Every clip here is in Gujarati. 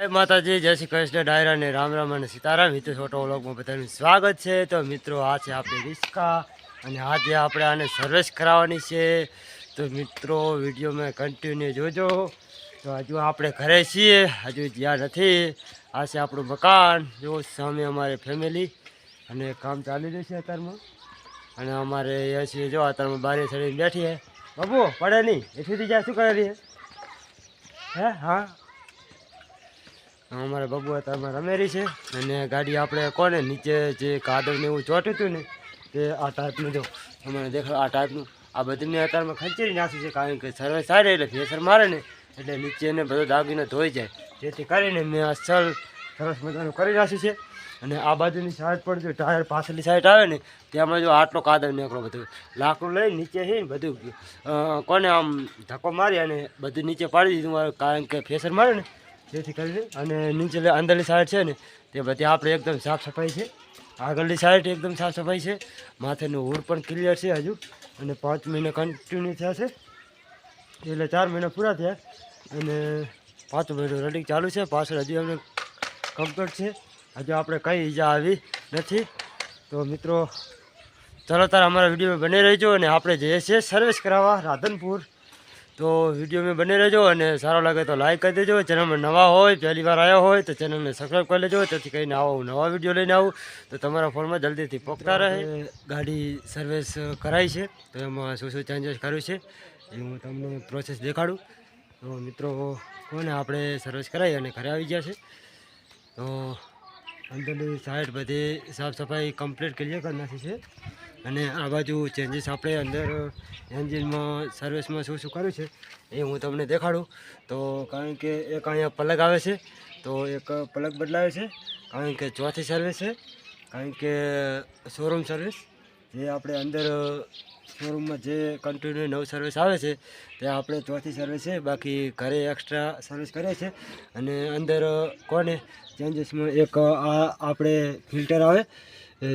માતાજી, જય શ્રી કૃષ્ણ, ડાયરા ને રામ રામ અને સીતારામ. હિતેશ છોટો વ્લોગમાં બધાનું સ્વાગત છે. તો મિત્રો, આ છે આપણી રિસ્કા અને આજે આપણે આને સર્વિસ કરાવવાની છે. તો મિત્રો વીડિયો મેં કન્ટિન્યુ જોજો. તો હજુ આપણે ઘરે છીએ, હજુ જ્યાં નથી. આ છે આપણું મકાન. જો સામે અમારે ફેમિલી અને કામ ચાલી રહ્યું છે અત્યારમાં. અને અમારે એ છીએ, જો અત્યારમાં બારી ચડીને બેઠીએ બાબુ, પડે નહીં. એથી જાય શું કરે રહી હે, હા? અમારા બબુ અત્યારમાં રમેરી છે. અને ગાડી આપણે કોને? નીચે જે કાદવ ને એવું ચોટ્યું હતું ને, તે આ ટાઈપનું જો, અમારે દેખાડો આ ટાઈપનું આ બધું મેં અત્યારમાં ખંચેરી નાખ્યું છે, કારણ કે સર્વે સારી એટલે ફેસર મારે ને, એટલે નીચે ને બધો દાગીને ધોઈ જાય. જેથી કરીને મેં આ સ્થળ સરસ મજાનું કરી નાખ્યું છે. અને આ બાજુની સાઈડ પણ જો ટાયર પાછળની સાઈડ આવે ને તેમાં જો આટલો કાદવ નીકળો બધું. લાકડું લઈ નીચે છે બધું. કોને આમ ધક્કો મારી અને બધું નીચે પાડી દીધું મારે, કારણ કે ફેસર મારે ને જેથી કરીને અને નીચે અંદરની સાઈડ છે ને, તે બધી આપણે એકદમ સાફ સફાઈ છે. આગળની સાઈડ એકદમ સાફ સફાઈ છે. માથેનું હૂડ પણ ક્લિયર છે હજુ. અને પાંચ મહિના કન્ટિન્યુ થયા છે એટલે ચાર મહિના પૂરા થયા. અને પાંચ મહિનો રનિંગ ચાલુ છે. પાછળ હજુ અમને કમ્પ્લીટ છે. હજુ આપણે કંઈ ઈજા આવી નથી. તો મિત્રો, ચાલો તાર અમારા વીડિયો બને રહેજો અને આપણે જઈએ છીએ સર્વિસ કરાવવા રાધનપુર. તો વીડિયો બને રહેજો અને સારો લાગે તો લાઈક કરી દેજો. ચેનલમાં નવા હોય, પહેલી વાર આવ્યા હોય તો ચેનલને સબસ્ક્રાઈબ કરી લેજો. તેથી કહીને આવો નવા વીડિયો લઈને આવું. તો તમારા ફોનમાં જલ્દીથી પહોંચતા રહે. ગાડી સર્વિસ કરાવી છે, તો એમાં શું શું ચેન્જીસ કર્યું છે, એ હું તમને પ્રોસેસ દેખાડું. તો મિત્રો, કોને આપણે સર્વિસ કરાવી અને ઘરે આવી ગયા છે? તો અંદરની સાઈડ બધી સાફ સફાઈ કમ્પ્લીટ ક્લિયર કરી નાખી છે. અને આ બાજુ ચેન્જીસ આપણે અંદર એન્જિનમાં સર્વિસમાં શું શું કર્યું છે એ હું તમને દેખાડું. તો કારણ કે એક અહીંયા પલગ આવે છે, તો એક પલગ બદલાવે છે. કારણ કે ચોથી સર્વિસ છે, કારણ કે શોરૂમ સર્વિસ જે આપણે અંદર શોરૂમમાં જે કન્ટિન્યુ નવ સર્વિસ આવે છે, તે આપણે ચોથી સર્વિસ છે. બાકી ઘરે એક્સ્ટ્રા સર્વિસ કરીએ છીએ. અને અંદર કોને ચેન્જીસમાં એક આ આપણે ફિલ્ટર આવે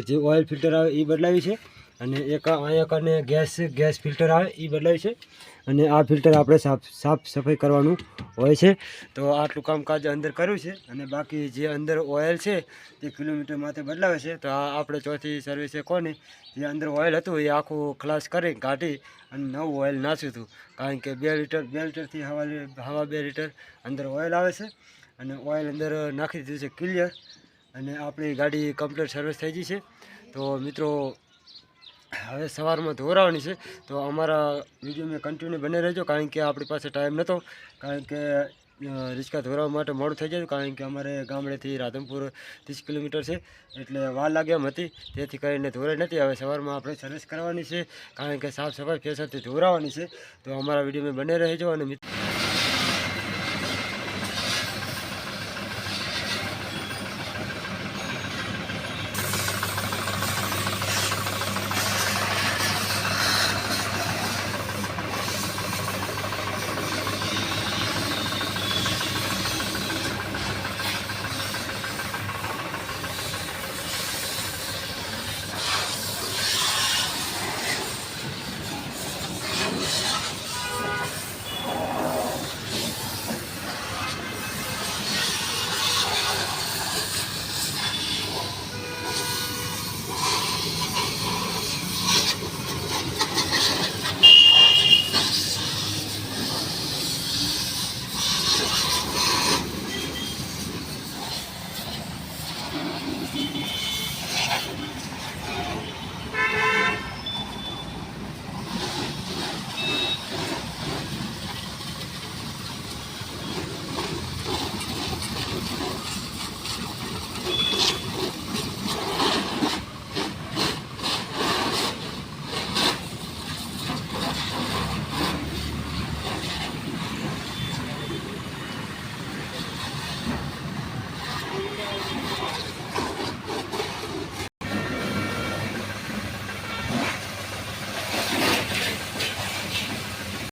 જે ઓઇલ ફિલ્ટર આવે એ બદલાવી છે. અને એક અહીંયા કરીને ગેસ ગેસ ફિલ્ટર આવે એ બદલાવી છે. અને આ ફિલ્ટર આપણે સાફ સાફ સફાઈ કરવાનું હોય છે. તો આટલું કામકાજ અંદર કર્યું છે અને બાકી જે અંદર ઓઇલ છે, તે કિલોમીટર માથે બદલાવે છે. તો આ આપણે ચોથી સર્વિસે કોને? જે અંદર ઓઇલ હતું એ આખું ખલાસ કરી, કાઢી અને નવું ઓઇલ નાખ્યું હતું. કારણ કે બે લીટર, બે લીટરથી હવા હવા બે લીટર અંદર ઓઇલ આવે છે. અને ઓઇલ અંદર નાખી દીધું છે ક્લિયર અને આપણી ગાડી કમ્પ્લીટ સર્વિસ થઈ ગઈ છે. તો મિત્રો, હવે સવારમાં ધોરાવાની છે. તો અમારા વિડીયોમાં કન્ટિન્યુ બને રહેજો, કારણ કે આપણી પાસે ટાઈમ નહોતો કારણ કે રિક્ષા ધોરાવા માટે મોડું થઈ જાય કારણ કે અમારે ગામડેથી રાધનપુર ત્રીસ કિલોમીટર છે. એટલે વાર લાગ્યા હતી. તેથી કરીને ધોરાઈ નથી. હવે સવારમાં આપણે સર્વિસ કરવાની છે, કારણ કે સાફ સફાઈ ફેસરથી ધોરાવાની છે. તો અમારા વિડીયોમાં બને રહેજો અને મિત્ર